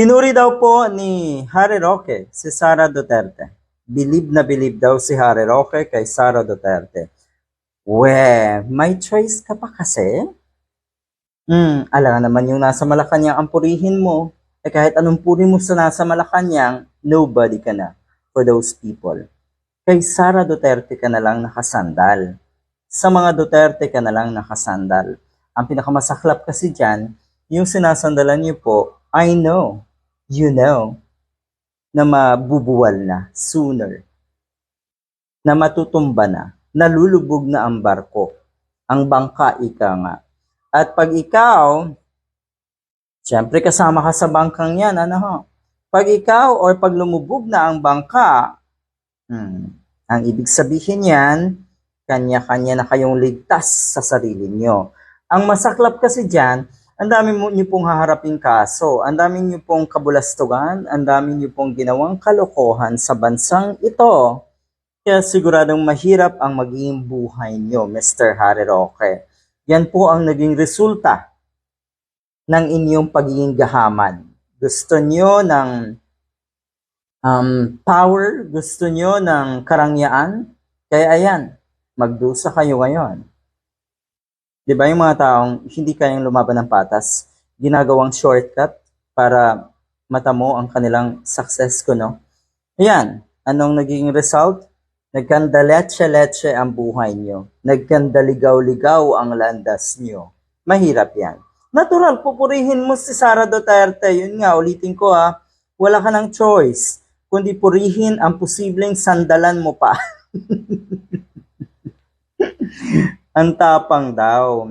Pinuri daw po ni Harry Roque si Sara Duterte. Bilib na bilib daw si Harry Roque kay Sara Duterte. We, may choice ka pa kasi? Hmm, alam naman yung nasa Malacanang ang purihin mo. Eh kahit anong puri mo sa nasa Malacanang, nobody ka na for those people. Kay Sara Duterte ka na lang nakasandal. Sa mga Duterte ka na lang nakasandal. Ang pinakamasaklap kasi dyan, yung sinasandalan niyo po, I know, you know, na mabubuwal na sooner, na matutumba na, nalulubog na ang barko, ang bangka ika nga. At pag ikaw, siyempre kasama ka sa bangkang yan, ano ho? Pag ikaw or pag lumubog na ang bangka, hmm, ang ibig sabihin yan, kanya-kanya na kayong ligtas sa sarili nyo. Ang masaklap kasi dyan, ang dami niyo pong haharaping kaso, ang dami niyo pong kabulastugan, ang dami niyo pong ginawang kalokohan sa bansang ito. Kaya siguradong mahirap ang magiging buhay niyo, Mr. Harry Roque. Yan po ang naging resulta ng inyong pagiging gahaman. Gusto niyo ng um, power, gusto niyo ng karangyaan, kaya ayan, magdusa kayo ngayon. Di ba yung mga taong hindi kayang lumaban ng patas, ginagawang shortcut para matamo ang kanilang success ko, no? Ayan, anong naging result? Nagkandaletse-letse ang buhay nyo. Nagkandaligaw-ligaw ang landas nyo. Mahirap yan. Natural, pupurihin mo si Sara Duterte. Yun nga, ulitin ko ha, wala ka ng choice, kundi purihin ang posibleng sandalan mo pa. ang tapang daw.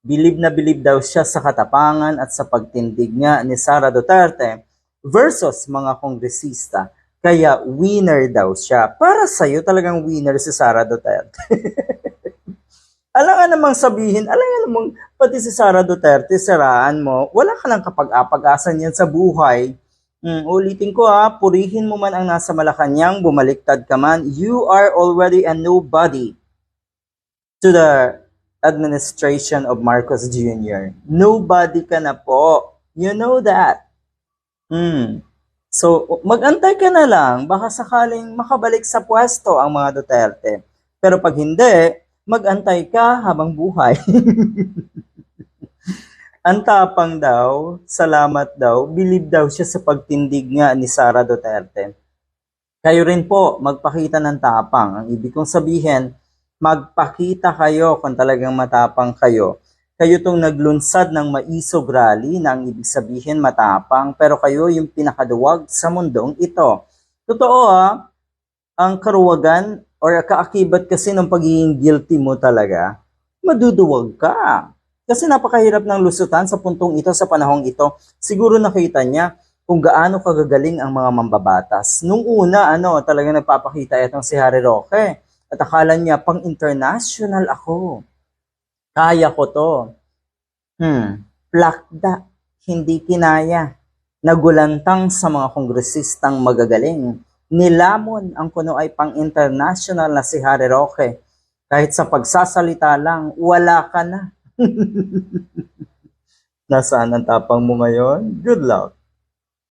Bilib na bilib daw siya sa katapangan at sa pagtindig nga ni Sara Duterte versus mga kongresista. Kaya winner daw siya. Para sa'yo talagang winner si Sara Duterte. alam nga namang sabihin, alam nga namang pati si Sara Duterte, siraan mo, wala ka lang kapag-apag-asan yan sa buhay. Hmm, ulitin ko ha, purihin mo man ang nasa Malacanang, bumaliktad ka man, you are already a nobody to the administration of Marcos Jr. Nobody ka na po. You know that. Hmm. So, magantay ka na lang. Baka sakaling makabalik sa pwesto ang mga Duterte. Pero pag hindi, magantay ka habang buhay. ang tapang daw, salamat daw, bilib daw siya sa pagtindig nga ni Sara Duterte. Kayo rin po, magpakita ng tapang. Ang ibig kong sabihin, magpakita kayo kung talagang matapang kayo. Kayo tong naglunsad ng maisog rally na ang ibig sabihin matapang, pero kayo yung pinakaduwag sa mundong ito. Totoo ha, ang karuwagan or kaakibat kasi ng pagiging guilty mo talaga, maduduwag ka. Kasi napakahirap ng lusutan sa puntong ito, sa panahong ito. Siguro nakita niya kung gaano kagagaling ang mga mambabatas. Nung una, ano, talagang nagpapakita itong si Harry Roque. At akala niya, pang international ako. Kaya ko to. Hmm, plakda, hindi kinaya. Nagulantang sa mga kongresistang magagaling. Nilamon ang kuno ay pang international na si Harry Roque. Kahit sa pagsasalita lang, wala ka na. Nasaan ang tapang mo ngayon? Good luck.